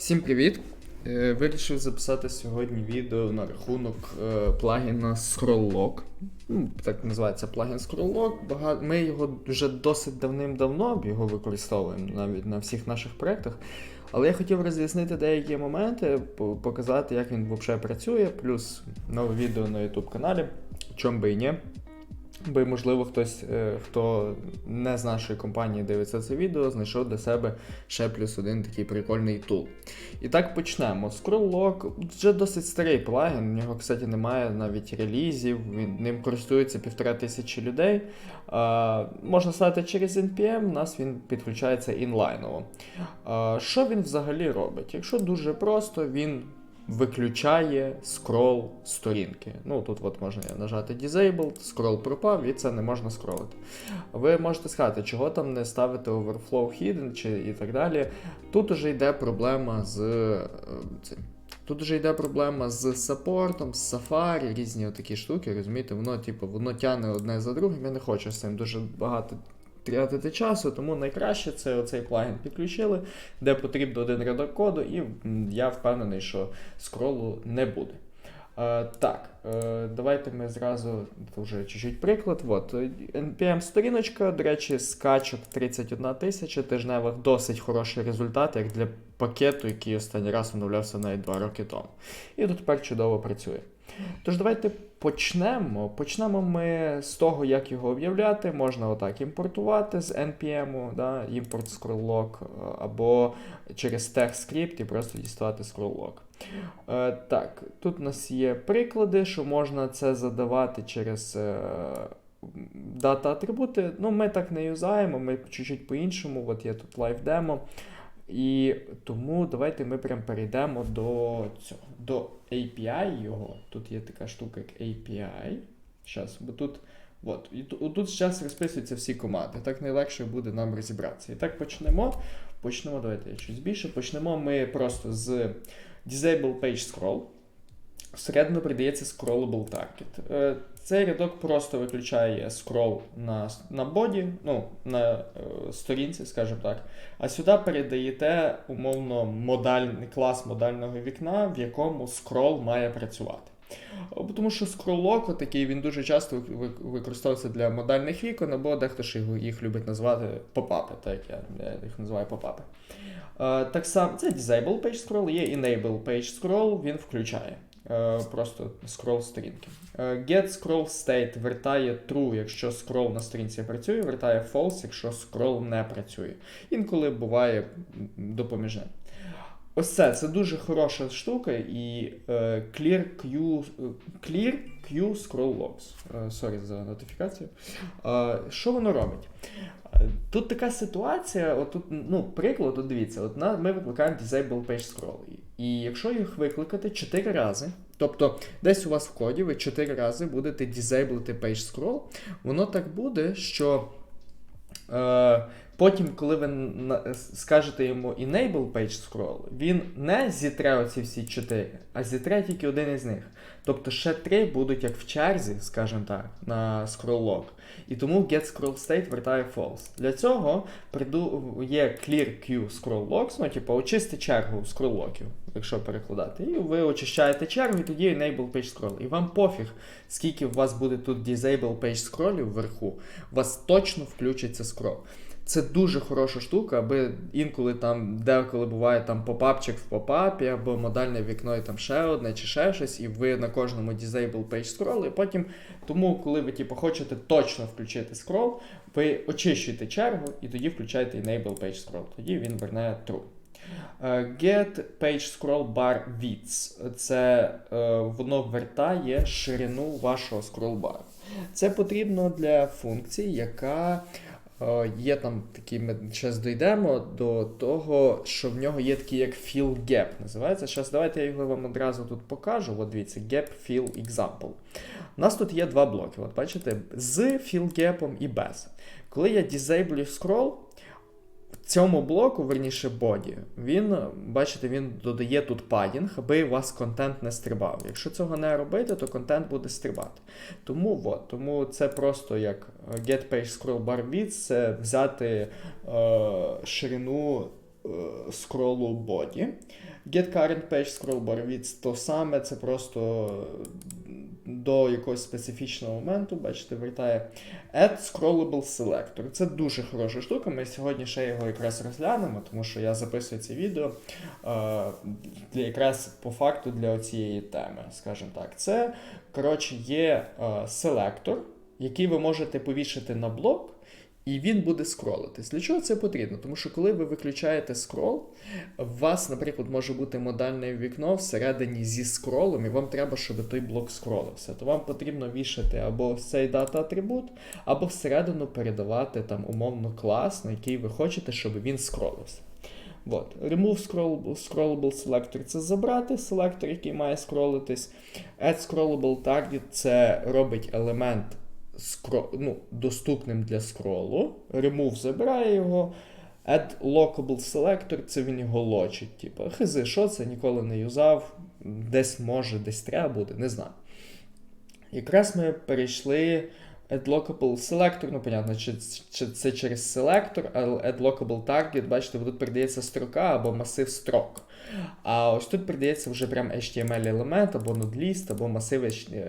Всім привіт! Е, Вирішив записати сьогодні відео на рахунок е, плагіна Scrolllock. Ну, так називається плагін Scrolllock. Ми його вже досить давним-давно його використовуємо навіть на всіх наших проєктах. Але я хотів роз'яснити деякі моменти, показати, як він взагалі працює, плюс нове відео на YouTube каналі, чом би і ні. Би, можливо, хтось, е, хто не з нашої компанії дивиться це відео, знайшов для себе ще плюс один такий прикольний тул. І так почнемо. Scrolllock вже досить старий плагін, у нього, кстати, немає навіть релізів, він ним користується півтора тисячі людей. А, можна сказати, через NPM у нас він підключається інлайново. А, що він взагалі робить? Якщо дуже просто, він виключає скрол сторінки. Ну тут от можна нажати Disabled, скрол пропав, і це не можна скролити. Ви можете сказати, чого там не ставити Overflow Hidden чи і так далі. Тут уже йде проблема з е, цим. Тут вже йде проблема з саппортом, з Safari, різні такі штуки, розумієте, воно, типу, воно тягне одне за другим. Я не хочу з цим дуже багато тратити часу, тому найкраще це оцей плагін підключили, де потрібно один рядок коду, і я впевнений, що скролу не буде. Е, так, е, давайте ми зразу вже чуть-чуть приклад. От, е, NPM сторіночка, до речі, скачок 31 тисяча тижневих, досить хороший результат, як для пакету, який останній раз оновлявся навіть 2 роки тому. І тут тепер чудово працює. Тож давайте почнемо. Почнемо ми з того, як його об'являти. Можна отак імпортувати з NPM, да, імпорт scrolllock, е, або через TextScript і просто діставати scrolllock. Е, так, тут у нас є приклади, що можна це задавати через е, дата атрибути. Ну, ми так не юзаємо, ми чуть-чуть по-іншому. От є тут live демо. І тому давайте ми прям перейдемо до цього, до API його. Тут є така штука, як API. Щас, бо тут. От, і ту- тут зараз розписуються всі команди. Так найлегше буде нам розібратися. І так почнемо. Почнемо, давайте я щось більше. Почнемо ми просто з Disable Page Scroll. Всередину придається scrollable target. Цей рядок просто виключає скрол на, на боді, ну, на е, сторінці, скажімо так. А сюди передаєте умовно модальний клас модального вікна, в якому скрол має працювати. Тому що скроллок такий він дуже часто вик- вик- використовується для модальних вікон, або дехто ж їх любить назвати попапи, так як я, я їх називаю попапи. Е, так само це Disable Page Scroll, є Enable Page Scroll, він включає. Е, Просто скрол сторінки. Е, Get Scroll State вертає true, якщо скрол на сторінці працює, вертає false, якщо скрол не працює. Інколи буває допоміжне. Ось це, це дуже хороша штука, і е, Clear Q, Clear Q Scroll Logs. Е, Сорі за нотифікацію. Е, що воно робить? Тут така ситуація, от тут, ну, приклад, от дивіться, от на, ми викликаємо Disable Page Scroll. І якщо їх викликати 4 рази, тобто десь у вас в коді ви 4 рази будете дізейблити Page Scroll, воно так буде, що. Е, Потім, коли ви скажете йому Enable Page Scroll, він не зітре оці всі чотири, а зітре тільки один із них. Тобто ще три будуть як в черзі, скажімо так, на scroll. І тому get scroll state вертає false. Для цього приду, є clear queue scroll logs, ну, типу, очисти чергу scroll логів, якщо перекладати. І ви очищаєте чергу, і тоді enable page scroll. І вам пофіг, скільки у вас буде тут disable page scrollів вверху, у вас точно включиться scroll. Це дуже хороша штука, аби інколи там, деколи буває там попапчик в попапі, або модальне вікно і там ще одне чи ще щось, і ви на кожному disable page scroll, і потім, тому, коли ви типу, хочете точно включити scroll, ви очищуєте чергу і тоді включаєте enable page scroll. Тоді він верне true. Е, Get page scroll bar width. Це е, воно вертає ширину вашого scroll бару. Це потрібно для функції, яка є там такі, ми зараз дійдемо до того, що в нього є такий як fill gap. Називається. Зараз давайте я його вам одразу тут покажу. От дивіться, gap fill example. У нас тут є два блоки. От бачите, з fill gap і без. Коли я disable scroll, цьому блоку, верніше боді, він, бачите, він додає тут падінг, аби у вас контент не стрибав. Якщо цього не робити, то контент буде стрибати. Тому от, тому це просто як get page scroll bar width, це взяти е, ширину е, скролу боді. Get current page scroll bar від то саме, це просто до якогось специфічного моменту, бачите, вертає. Add scrollable selector. Це дуже хороша штука. Ми сьогодні ще його якраз розглянемо, тому що я записую це відео е, для якраз по факту для цієї теми, скажімо так. Це, коротше, є е, селектор, який ви можете повішати на блок. І він буде скролитись. Для чого це потрібно? Тому що коли ви виключаєте скрол, у вас, наприклад, може бути модальне вікно всередині зі скролом, і вам треба, щоб той блок скролився. То вам потрібно вішати або цей дата-атрибут, або всередину передавати там умовно клас, на який ви хочете, щоб він скролився. От. Remove scrollable, scrollable selector це забрати селектор, який має скролитись. Add scrollable target це робить елемент скро... ну, доступним для скролу. Remove забирає його. Add lockable selector це він його лочить. Типу, хизи, що це ніколи не юзав, десь може, десь треба буде, не знаю. Якраз ми перейшли add lockable selector, ну, понятно, чи, чи це через селектор, але add target, бачите, тут передається строка або масив строк. А ось тут передається вже прям HTML елемент, або node-list, або масив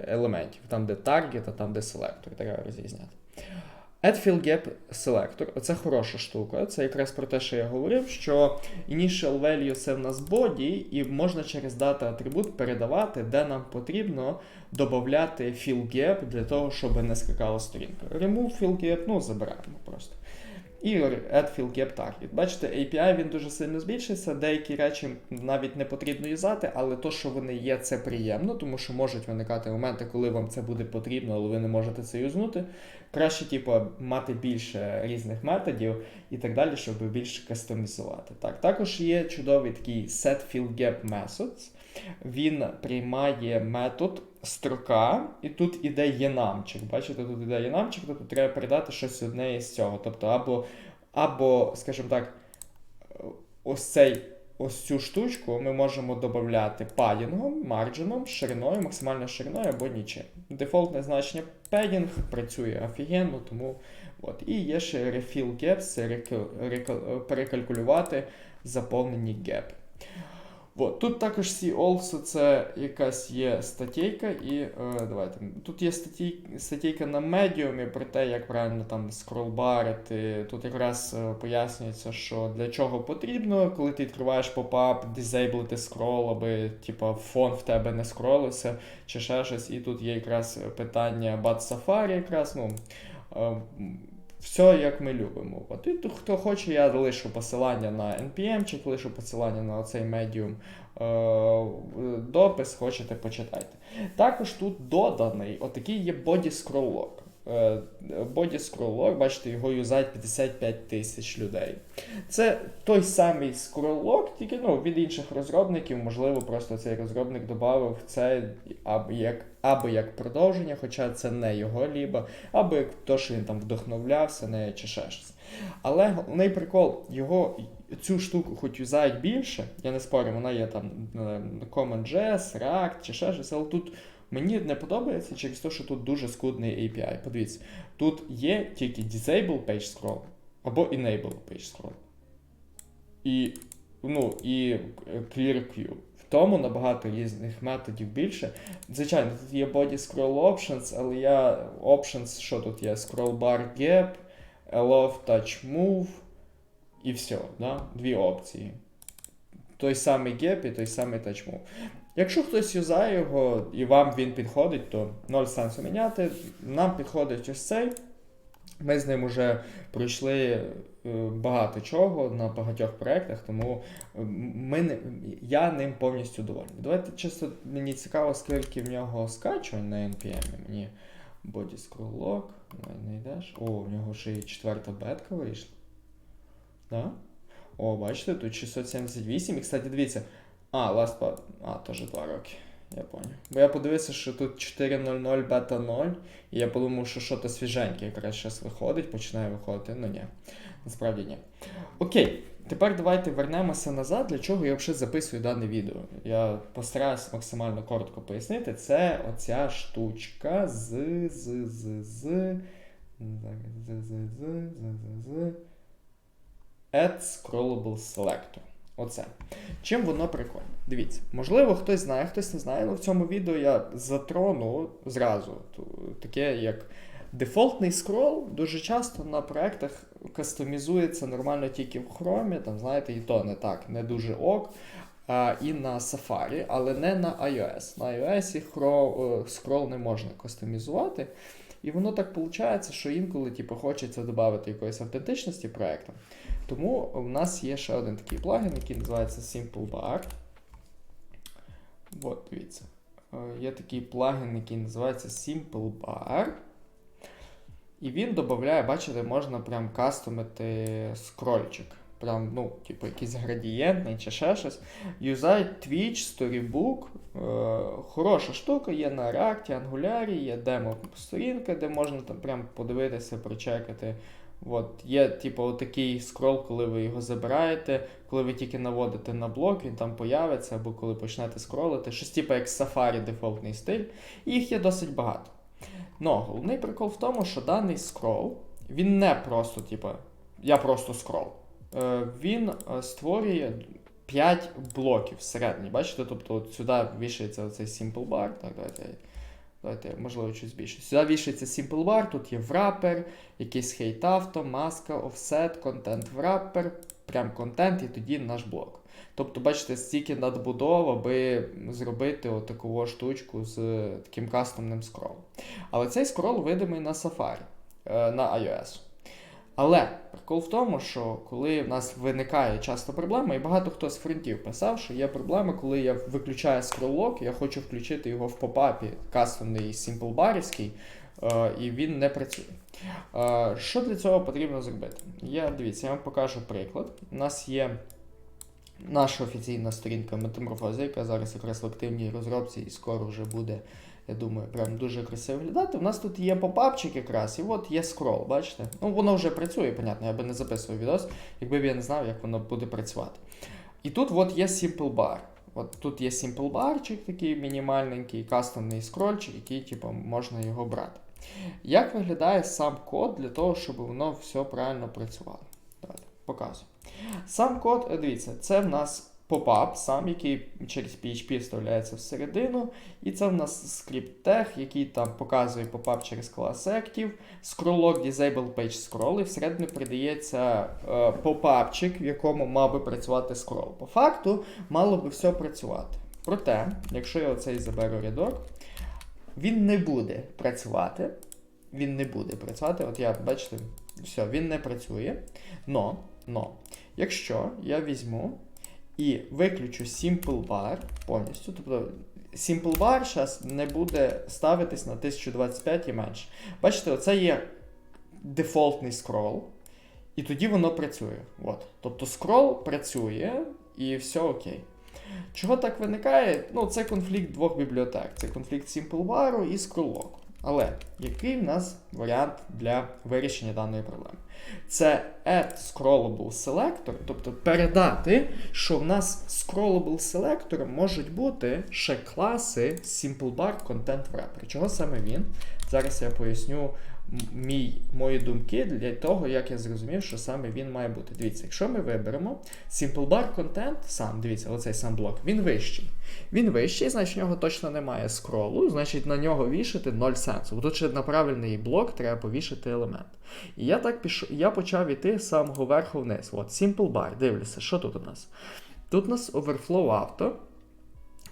елементів, там, де target, а там, де селектор, треба розрізняти. Add fill gap selector це хороша штука. Це якраз про те, що я говорив, що initial value це в нас body, і можна через data атрибут передавати, де нам потрібно додати fill gap для того, щоб не скакала сторінка. Remove fill gap, ну забираємо просто. І add gap target. Бачите, API він дуже сильно збільшився. Деякі речі навіть не потрібно юзати, але то, що вони є, це приємно, тому що можуть виникати моменти, коли вам це буде потрібно, але ви не можете це юзнути. Краще, типу, мати більше різних методів і так далі, щоб більше кастомізувати. Так, Також є чудовий такий set fill gap methods. Він приймає метод строка, і тут іде єнамчик. Бачите, тут іде єнамчик, тобто треба передати щось одне із цього. Тобто, або, або скажімо так, ось цей. Ось цю штучку ми можемо додати падінгом, марджином, шириною, максимальною шириною або нічим. Дефолтне значення padding працює офігенно, тому от. І є ще refill gaps, це перекалькулювати заповнені гепи. От. Тут також see also це якась є статейка, і е, давайте. Тут є статій, статейка на медіумі про те, як правильно там скролбарити. Тут якраз е, пояснюється, що для чого потрібно, коли ти відкриваєш попап, дизейблити скрол, аби типу, фон в тебе не скролився, чи ще щось. І тут є якраз питання Bad Safari, якраз, ну. Е, все, як ми любимо. От і хто хоче, я лишу посилання на NPM, чи лишу посилання на цей медіум е, допис, хочете почитайте. Також тут доданий отакий є scroll log. Body бачите, його юзають 55 тисяч людей. Це той самий scroll тільки ну, від інших розробників, можливо, просто цей розробник додав це як або як продовження, хоча це не його ліба, або як то, що він там вдохновлявся, не чи ще щось. Але головний прикол, його цю штуку хоч юзають більше, я не спорю, вона є там CommonJS, React чи ще щось, але тут. Мені не подобається через те, що тут дуже скудний API. Подивіться, тут є тільки Disable Page Scroll або Enable Page Scroll. І ну, і Clear Queue. Тому набагато різних методів більше. Звичайно, тут є Body Scroll Options, але я Options, що тут є? Scroll Bar Gap, Allow Touch Move і все. Да? Дві опції. Той самий Gap і той самий Touch Move. Якщо хтось юзає його і вам він підходить, то ноль сенсу міняти. Нам підходить ось цей. Ми з ним вже пройшли е, багато чого на багатьох проєктах, тому е, ми я ним повністю довольний. Давайте чисто мені цікаво, скільки в нього скачувань на NPM. Мені Body Scroll Lock, не йдеш. О, в нього ще і четверта бетка вийшла. Да? О, бачите, тут 678. І, кстати, дивіться. А, Last Part. А, теж 2 роки. Я понял. Бо я подивився, що тут 4.0.0 бета 0, і я подумав, що щось свіженьке якраз зараз виходить, починає виходити. Ну ні, насправді ні. Окей, тепер давайте вернемося назад, для чого я взагалі записую дане відео. Я постараюся максимально коротко пояснити. Це оця штучка з з з з з з з з з з Add Scrollable Selector. Оце. Чим воно прикольне? Дивіться, можливо, хтось знає, хтось не знає, але в цьому відео я затрону зразу таке, як дефолтний скрол дуже часто на проектах кастомізується нормально тільки в Chrome, там, знаєте, і то не так, не дуже ок. А, і на Safari, але не на iOS. На iOS хро- е, скрол не можна кастомізувати. І воно так виходить, що інколи типу, хочеться додати якоїсь автентичності проекту. Тому в нас є ще один такий плагін, який називається Simple Bar. От, дивіться. Е, Є такий плагін, який називається Simple Bar. І він додає, бачите, можна прям кастомити скрольчик. Прям, ну, типу, якийсь градієнтний чи ще щось. Юзай Twitch, Storybook. Е, хороша штука, є на React, Angular, є демо-сторінка, де можна там прям подивитися, прочекати. От, є, типу, такий скрол, коли ви його забираєте, коли ви тільки наводите на блок, він там появиться, або коли почнете скролити. Щось типу як Safari дефолтний стиль. Їх є досить багато. Но головний прикол в тому, що даний скрол, він не просто, типу, я просто скрол. Е, він е, створює 5 блоків всередині. Бачите, тобто от сюди вішається цей simple bar. Так, давайте, давайте можливо, щось більше. Сюди вішається simple bar, тут є wrapper, якийсь hate авто, маска, offset, контент wrapper, прям контент, і тоді наш блок. Тобто, бачите, стільки надбудов, аби зробити отаку штучку з таким кастомним скролом. Але цей скрол видимий на Safari, е, на iOS. Але прикол в тому, що коли в нас виникає часто проблема, і багато хто з фронтів писав, що є проблема, коли я виключаю скроллок, я хочу включити його в попапі кастомний симплбарівський, е, і він не працює. Е, Що для цього потрібно зробити? Я дивіться, я вам покажу приклад. У нас є наша офіційна сторінка Метаморфоза, яка зараз якраз в активній розробці і скоро вже буде, я думаю, прям дуже красиво виглядати. У нас тут є попапчик якраз, і от є скрол, бачите? Ну, воно вже працює, понятно, я би не записував відос, якби я не знав, як воно буде працювати. І тут от є Simple Bar. От тут є Simple Barчик такий мінімальненький, кастомний скрольчик, який, типу, можна його брати. Як виглядає сам код для того, щоб воно все правильно працювало? Давайте, показую. Сам код, дивіться, це в нас попап, сам, який через PHP вставляється всередину. І це в нас скрипт тег, який там показує попап через клас Active, scrolllock disable page scroll, і всередину придається е, попапчик, в якому мав би працювати скрол. По факту, мало би все працювати. Проте, якщо я оцей заберу рядок, він не буде працювати. Він не буде працювати. От я, бачите, все, він не працює. Но, но, якщо я візьму і виключу Simple Bar повністю, тобто Simple Bar зараз не буде ставитись на 1025 і менше. Бачите, оце є дефолтний скрол, і тоді воно працює. От. Тобто скрол працює і все окей. Чого так виникає? Ну, це конфлікт двох бібліотек. Це конфлікт SimpleBar і Scrolllock. Але який в нас варіант для вирішення даної проблеми? Це add scrollable selector, тобто передати, що в нас scrollable selector можуть бути ще класи SimpleBar Content Wrapper. Чого саме він? Зараз я поясню мій, мої думки для того, як я зрозумів, що саме він має бути. Дивіться, якщо ми виберемо SimpleBar Content, сам, дивіться, оцей сам блок, він вищий. Він вищий, значить в нього точно немає скролу, значить на нього вішати ноль сенсу. Бо Тут ще на правильний блок треба повішати елемент. І я так пішов, я почав іти з самого верху вниз. От, Simple Bar, дивлюся, що тут у нас? Тут у нас Overflow Auto,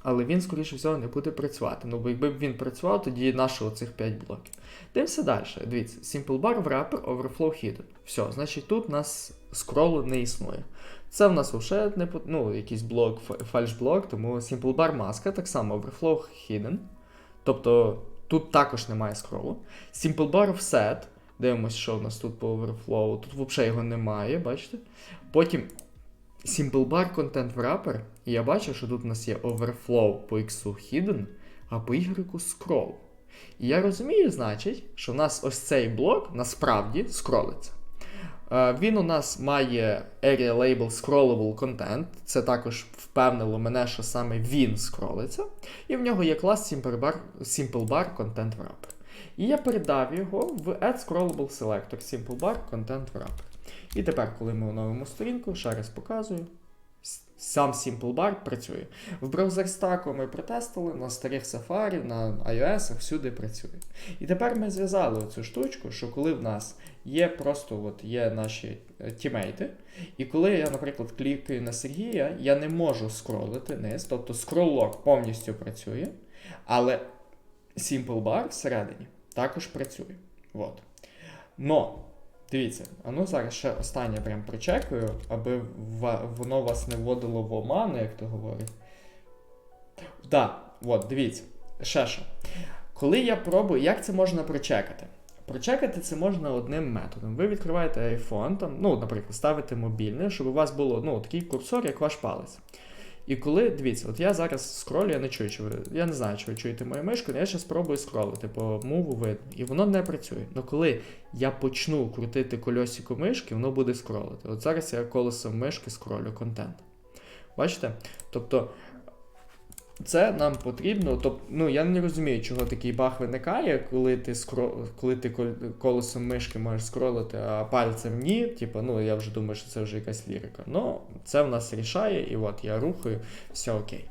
але він, скоріше всього, не буде працювати. Ну, бо якби б він працював, тоді наші оцих 5 блоків. Дивимося далі. Дивіться, Simple Bar, Wrapper, Overflow Hidden. Все, значить тут у нас скролу не існує. Це в нас вже не ну, якийсь блок, фальш-блок, тому Simple Bar маска, так само Overflow Hidden. Тобто тут також немає скролу. Simple Bar Offset. Дивимось, що в нас тут по Overflow. Тут взагалі його немає, бачите? Потім Simple Bar Content Wrapper. І я бачу, що тут у нас є Overflow по X Hidden, а по Y Scroll. І я розумію, що в нас ось цей блок насправді скролиться. Е, Він у нас має area label scrollable content. Це також впевнило мене, що саме він скролиться. І в нього є клас Simple Bar, Simple Bar Content Wrapper. І я передав його в Add Scrollable Selector Simple Bar Content Wrapper. І тепер, коли ми оновимо сторінку, ще раз показую. Сам Simple Bar працює. В браузер Stack ми протестили на старих Safari, на iOS, всюди працює. І тепер ми зв'язали цю штучку, що коли в нас є просто от є наші е, тімейти, і коли я, наприклад, клікаю на Сергія, я не можу скролити низ, тобто скроллок повністю працює, але Simple Bar всередині також працює. От. Но, дивіться, а ну зараз ще останнє прям прочекаю, аби воно вас не вводило в оману, як то говорять. Так, от, дивіться, ще що. Коли я пробую, як це можна прочекати? Прочекати це можна одним методом. Ви відкриваєте iPhone, там, ну, наприклад, ставите мобільне, щоб у вас було ну, такий курсор, як ваш палець. І коли, дивіться, от я зараз скролю, я не чую, чи ви, я не знаю, чи ви чуєте мою мишку, але я ще спробую скролити по мову видно, і воно не працює. Але коли я почну крутити кольосіку мишки, воно буде скролити. От зараз я колесом мишки скролю контент. Бачите? Тобто це нам потрібно. Тобто, ну я не розумію, чого такий баг виникає, коли ти скро... коли ти кол- колесом мишки можеш скролити, а пальцем ні. Типу, ну я вже думаю, що це вже якась лірика. Ну, це в нас рішає, і от я рухаю, все окей.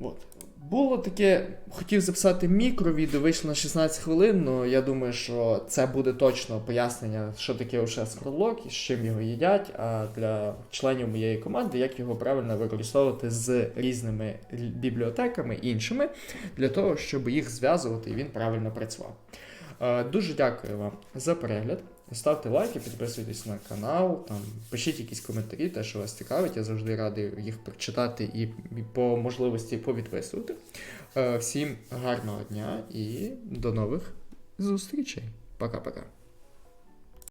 От. Було таке, хотів записати мікровідео, вийшло на 16 хвилин, але я думаю, що це буде точно пояснення, що таке вже скролок і з чим його їдять. А для членів моєї команди, як його правильно використовувати з різними бібліотеками іншими, для того, щоб їх зв'язувати і він правильно працював. Е, Дуже дякую вам за перегляд. Ставте лайки, підписуйтесь на канал, там, пишіть якісь коментарі, те, що вас цікавить. Я завжди радий їх прочитати і по можливості повідписувати. Е, Всім гарного дня і до нових зустрічей. Пока-пока.